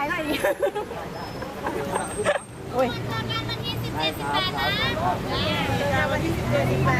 ายหน่อยโอ้ยวันที่17 18นะงานวันที่17 18